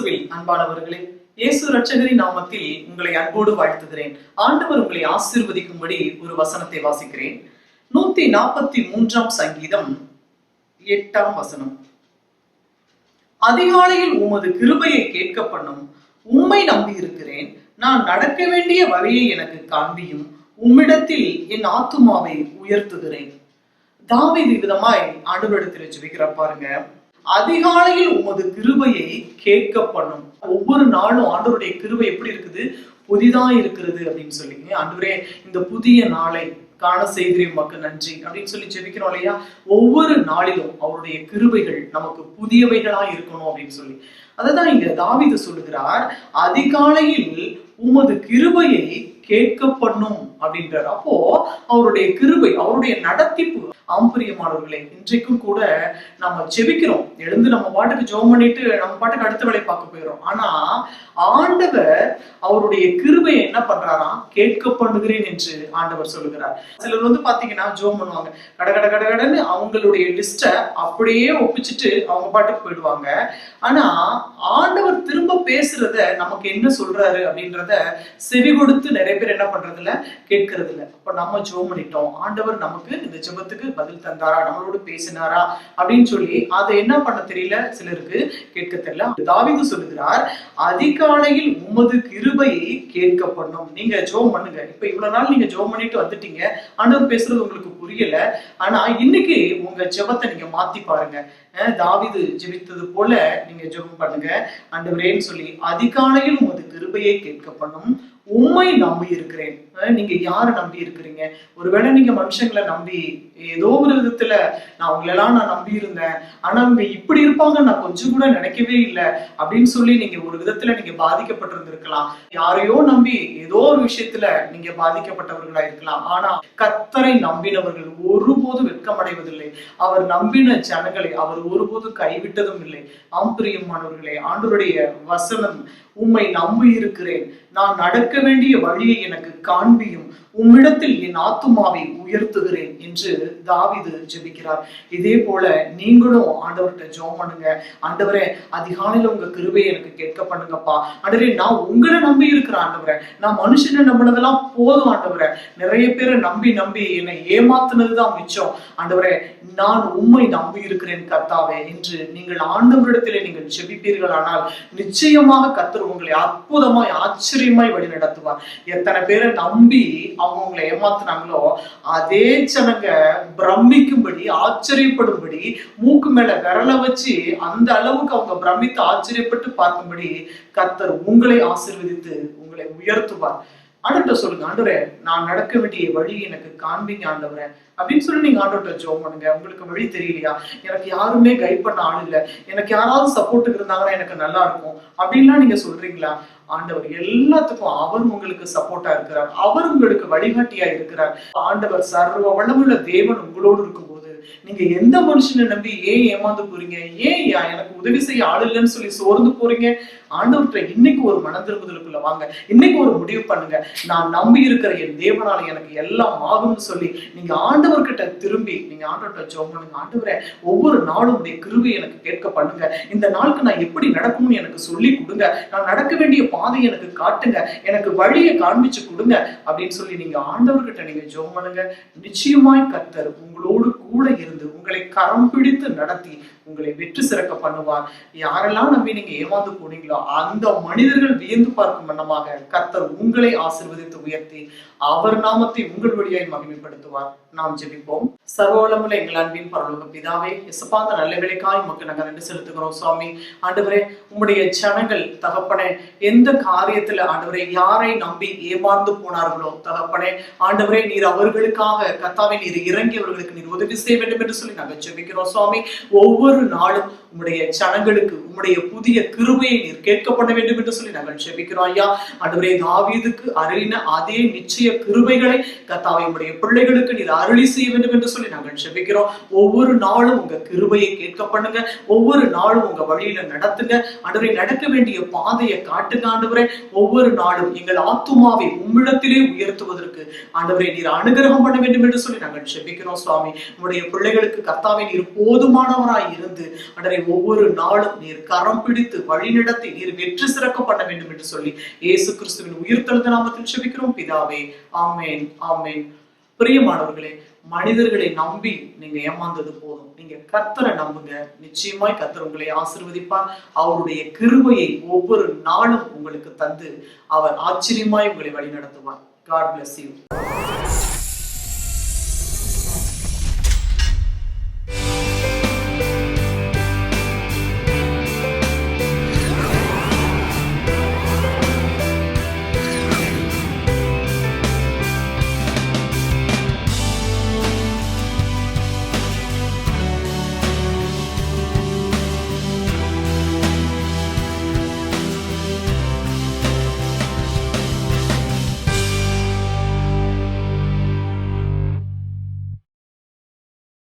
இயேசுவில் அன்பானவர்களே இயேசு ரட்சகரின் நாமத்தில் உங்களை அன்போடு வாழ்த்துகிறேன். ஆண்டவர் உங்களை ஆசீர்வதிக்கும்படி ஒரு வசனத்தை வாசிக்கிறேன். நூத்தி நாற்பத்தி மூன்றாம் சங்கீதம் எட்டாம் வசனம். அதிகாலையில் உமது கிருபையை கேட்க பண்ணும் உம்மை நம்பி இருக்கிறேன் நான் நடக்க வேண்டிய வழியை எனக்கு காண்பியும். உம்மிடத்தில் என் ஆத்துமாவை உயர்த்துகிறேன். தாவீது விதமாய் ஆண்டவரிடத்தில் ஜெபிக்கிற பாருங்க. அதிகாலையில் உமது கிருபையை கேட்க பண்ணும் ஒவ்வொரு நாளும் ஆண்டவருடைய கிருபை எப்படி இருக்குது? புதிதா இருக்கிறது அப்படின்னு சொல்லிங்க. ஆண்டவரே இந்த புதிய நாளை காண செய்கிறேன் மக்கள் நன்றி அப்படின்னு சொல்லி ஜெபிக்கிறோம் இல்லையா? ஒவ்வொரு நாளிலும் அவருடைய கிருபைகள் நமக்கு புதியவைகளா இருக்கணும் அப்படின்னு சொல்லி. அதுதான் இங்க தாவித சொல்லுகிறார் அதிகாலையில் உமது கிருபையை கேட்க பண்ணும் அப்படின்றார். அப்போ அவருடைய கிருபை அவருடைய நடத்திப்பு ஆம்பரியமானவர்களே இன்றைக்கும் கூட நம்ம ஜெபிக்கிறோம். எழுந்து நம்ம பாட்டுக்கு ஜோம் பண்ணிட்டு நம்ம பாட்டுக்கு அடுத்த வேலை பார்க்க போயிடும் ஆனா ஆண்டவர் அவருடைய கிருபையை என்ன பண்றாராம் கேட்க பண்ணுகிறேன் என்று ஆண்டவர் சொல்லுகிறார். சிலர் வந்து பாத்தீங்கன்னா ஜோம் பண்ணுவாங்க. கட கட கட கடன்னு அவங்களுடைய லிஸ்ட்டை அப்படியே ஒப்பிச்சுட்டு அவங்க பாட்டுக்கு போயிடுவாங்க. ஆனா ஆண்டவர் திரும்ப பேசுறத நமக்கு என்ன சொல்றாரு அப்படின்றத செவி கொடுத்து நிறைய பேர் என்ன பண்றதுல கேட்கறது இல்லை அப்ப நம்ம ஜோம் பண்ணிட்டோம். ஆண்டவர் நமக்கு இந்த ஜெபத்துக்கு பதில் தந்தாரா? நம்மளோட பேசினாரா? அப்படின்னு சொல்லி அதை என்ன பண்ண தெரியல? சிலருக்கு கேட்க தெரியல. தாவிது சொல்லுகிறார் அதிகாலையில் உமது கிருபையை கேட்க பண்ணும் நீங்க ஜோம் பண்ணுங்க. இப்ப இவ்வளவு நாள் நீங்க ஜோம் பண்ணிட்டு வந்துட்டீங்க. ஆண்டவர் பேசுறது உங்களுக்கு புரியல. ஆனா இன்னைக்கு உங்க ஜெபத்தை நீங்க மாத்தி பாருங்க. தாவிது ஜெபித்தது போல நீங்க ஜெபம் பண்ணுங்க. ஆண்டவரேன்னு சொல்லி அதிகாலையில் உமது கிருபையை கேட்க பண்ணும் உண்மை நம்பி இருக்கிறேன் நீங்க யாரை நம்பி இருக்கிறீங்க ஒருவேளை நீங்க மனுஷங்களை நம்பி ஏதோ ஒரு விதத்துல நான் உங்களெல்லாம் நான் நம்பி இருந்தேன் ஆனா அவங்க இப்படி இருப்பாங்க நான் கொஞ்சம் கூட நினைக்கவே இல்லை. அப்படின்னு சொல்லி நீங்க ஒரு விதத்துல நீங்க பாதிக்கப்பட்டிருந்திருக்கலாம். யாரையோ நம்பி ஏதோ ஒரு விஷயத்துல நீங்க பாதிக்கப்பட்டவர்களா இருக்கலாம். ஆனா கத்தரை நம்பினவர்கள் ஒருபோதும் வெட்கமடைவதில்லை. அவர் நம்பின ஜனங்களை அவர் ஒருபோதும் கைவிட்டதும் இல்லை. ஆம்பரியமானவர்களே ஆண்டவருடைய வசனம் உம்மை நம்பி இருக்கிறேன். நான் நடக்க வேண்டிய வழியை எனக்கு காண்பியும். உம்மிடத்தில் என் ஆத்துமாவை உயர்த்துகிறேன் என்று தாவிது ஜெபிக்கிறார். இதே போல நீங்களும் ஆண்டவர்கிட்ட ஜோம் பண்ணுங்க. ஆண்டவரே அதிகாலையில உங்க கிருபையை எனக்கு கேட்க பண்ணுங்கப்பா. ஆண்டவரே நான் உங்களை நம்பி இருக்கிறேன் ஆண்டவரே. நான் மனுஷனை நம்பினதெல்லாம் போதும் ஆண்டவரே. நிறைய பேரை நம்பி நம்பி என்னை ஏமாத்துனதுதான் மிச்சம். ஆண்டவரே நான் உண்மை நம்பி இருக்கிறேன் கர்த்தாவே என்று நீங்கள் ஆண்டவரிடத்திலே நீங்கள் ஜெபிப்பீர்களானால் நிச்சயமாக கத்தர் உங்களை அற்புதமாய் ஆச்சரியமாய் வழி நடத்துவார் எத்தனை பேரை நம்பி அவங்க உங்களை ஏமாத்துனாங்களோ அதே ஜனங்க பிரமிக்கும்படி ஆச்சரியப்படும்படி மூக்கு மேல விரல வச்சு அந்த அளவுக்கு அவங்க பிரமித்து ஆச்சரியப்பட்டு பார்க்கும்படி கத்தர் உங்களை ஆசீர்வதித்து உங்களை உயர்த்துவார். ஆண்டவர்கிட்ட சொல்லுங்க ஆண்டவரே நான் நடக்க வேண்டிய வழி எனக்கு காண்பீங்க ஆண்டவரே. அப்படின்னு சொல்லி நீங்க ஆண்டவர்கிட்ட ஜோம் பண்ணுங்க. உங்களுக்கு வழி தெரியலையா? எனக்கு யாருமே கைட் பண்ண ஆள் இல்லை. எனக்கு யாராவது சப்போர்ட்டுக்கு இருந்தாங்கன்னா எனக்கு நல்லா இருக்கும். அப்படின்லாம் நீங்க சொல்றீங்களா? ஆண்டவர் எல்லாத்துக்கும் அவர் உங்களுக்கு சப்போர்ட்டா இருக்கிறார். அவர் உங்களுக்கு வழிகாட்டியா இருக்கிறார். ஆண்டவர் சர்வ வளமுள்ள தேவன் உங்களோடு இருக்கும்போது நீங்க எந்த மனுஷனை நம்பி ஏன் ஏமாந்து போறீங்க? ஏன் எனக்கு உதவி செய்ய ஆள் இல்லைன்னு சொல்லி சோர்ந்து போறீங்க? ஆண்டவர்கிட்ட இன்னைக்கு ஒரு மன திரும்புதலுக்குள்ள வாங்க. இன்னைக்கு ஒரு முடிவு பண்ணுங்க. நான் நம்பி இருக்கிற என் தேவனால எனக்கு எல்லாம் ஆகும்னு சொல்லி நீங்க ஆண்டவர்கிட்ட திரும்பி நீங்க ஆண்டவர்கிட்ட ஜோம் பண்ணுங்க. ஆண்டவரை ஒவ்வொரு நாளும் உடைய கிருவை எனக்கு கேட்க பண்ணுங்க. இந்த நாளுக்கு நான் எப்படி நடக்கணும்னு எனக்கு சொல்லி கொடுங்க. நான் நடக்க வேண்டிய பாதை எனக்கு காட்டுங்க. எனக்கு வழியை காண்பிச்சு கொடுங்க அப்படின்னு சொல்லி நீங்க ஆண்டவர்கிட்ட நீங்க ஜோம் பண்ணுங்க. நிச்சயமாய் கத்தர் உங்களோடு கூட இருந்து உங்களை கரம் பிடித்து நடத்தி உங்களை வெற்றி சிறக்க பண்ணுவார். யாரெல்லாம் நம்பி நீங்க ஏமாந்து போனீங்களோ அந்த மனிதர்கள் வியந்து பார்க்கும் வண்ணமாக கர்த்தர் உங்களை ஆசீர்வதித்து உயர்த்தி அவர் நாமத்தை உங்கள் வழியாய் மகிமைப்படுத்துவார். நாம் ஜெபிப்போம். சர்வவளமுள்ள எங்கள் அன்பின் பரலோக பிதாவே எசப்பாந்த நல்ல வேலைக்காய் உமக்கு நாங்கள் நன்றி செலுத்துகிறோம் சுவாமி. ஆண்டவரே உம்முடைய ஜனங்கள் தகப்பனே எந்த காரியத்துல ஆண்டவரே யாரை நம்பி ஏமாந்து போனார்களோ தகப்பனே ஆண்டவரே நீர் அவர்களுக்காக கத்தாவை நீர் இறங்கி அவர்களுக்கு நீர் உதவி செய்ய வேண்டும் என்று சொல்லி நாங்கள் ஜெபிக்கிறோம் சுவாமி. ஒவ்வொரு நாளும் உம்முடைய ஜனங்களுக்கு உம்முடைய புதிய கிருபையை நீர் கேட்கப்பட வேண்டும் என்று சொல்லி நாங்கள் ஜெபிக்கிறோம் ஐயா. ஆண்டவரே தாவீதுக்கு அருளின அதே நிச்சய கிருபைகளை கத்தாவை உம்முடைய பிள்ளைகளுக்கு நீர் அருளி செய்ய வேண்டும் என்று சொல்லி நாங்கள் ஜெபிக்கிறோம். ஒவ்வொரு நாளும் உங்க கிருபையை கேட்க பண்ணுங்க ஒவ்வொரு நாளும் உங்க வழியில நடத்துங்க. அன்றுவரை நடக்க வேண்டிய பாதையை காட்டுங்க ஆண்டவரே. ஒவ்வொரு நாளும் எங்கள் ஆத்துமாவை உம்மிடத்திலே உயர்த்துவதற்கு ஆண்டவரை நீர் அனுகிரகம் பண்ண வேண்டும் என்று சொல்லி நாங்கள் ஜெபிக்கிறோம் சுவாமி. உங்களுடைய பிள்ளைகளுக்கு கர்த்தாவை நீர் போதுமானவராய் இருந்து ஆண்டவரே ஒவ்வொரு நாளும் நீர் கரம் பிடித்து வழிநடத்தி நீர் வெற்றி சிறக்க பண்ண வேண்டும் என்று சொல்லி இயேசு கிறிஸ்துவின் உயிர்த்தெழுந்த நாமத்தில் செபிக்கிறோம். பிதாவே ஆமேன் ஆமேன். பிரியமானவர்களே மனிதர்களை நம்பி நீங்க ஏமாந்தது போதும். நீங்க கத்தரை நம்புங்க. நிச்சயமாய் கத்தர் உங்களை ஆசிர்வதிப்பார். அவருடைய கிருபையை ஒவ்வொரு நாளும் உங்களுக்கு தந்து அவர் ஆச்சரியமாய் உங்களை வழி நடத்துவார் காட் பிளஸ் யூ